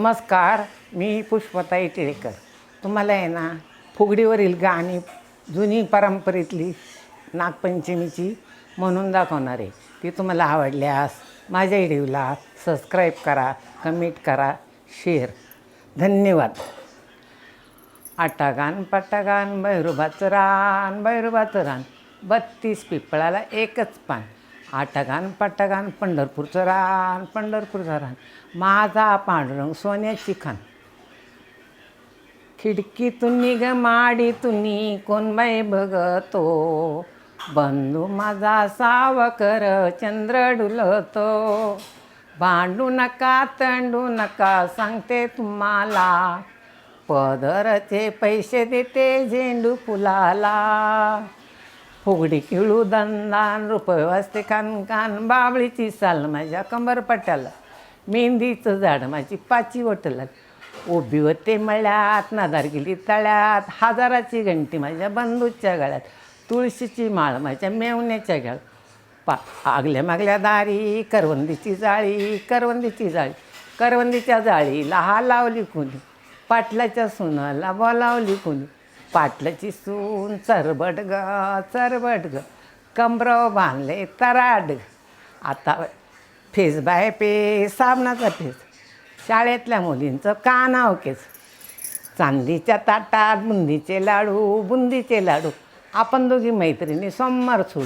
नमस्कार मी पुष्पताई टिळेकर. तुम्हाला आहे ना फुगडीवरील गाणी जुनी परंपरेतली नागपंचमीची म्हणून दाखवणार आहे. ती तुम्हाला आवडल्यास माझ्या व्हिडिओला सबस्क्राईब करा कमेंट करा शेअर. धन्यवाद. आटागान पटागान भैरुबाचं रान भैरुबाचं रान. बत्तीस पिपळाला एकच पान. आटगान पाटगान पंढरपूरचं रान पंढरपूरचं रान. माझा पांडुरंग सोन्याची खान. खिडकीतून निघ माडीतून कोण बाई बघतो. बंधू माझा सावकर चंद्र डुलतो. भांडू नका तंडू नका सांगते तुम्हाला. पदरचे पैसे देते झेंडू फुलाला. फुगडी किळू दंदान रुपये वाजते कानकान बाबळीची साल माझ्या कंबर पट्याला मेहंदीचं झाड माझी पाची वटला उभी होते मळ्यात नादार गेली तळ्यात हजाराची घंटी माझ्या बंधूच्या गळ्यात तुळशीची माळ माझ्या मेवण्याच्या गळ्यात. पा आगल्या मागल्या दारी करवंदीची जाळी करवंदीची जाळी करवंदीच्या जाळीला हा लावली कुणी पाटलाच्या सुनाला बोलावली कुणी पाटलाची सून चरबट ग चरबट ग. कमरव बांधले तराड. ग आता फेस बाय पे साबणाचा फेस. शाळेतल्या मुलींचं कानाव केस. चांदीच्या ताटात बुंदीचे लाडू बुंदीचे लाडू. आपण दोघी मैत्रिणी सोमवार सोडू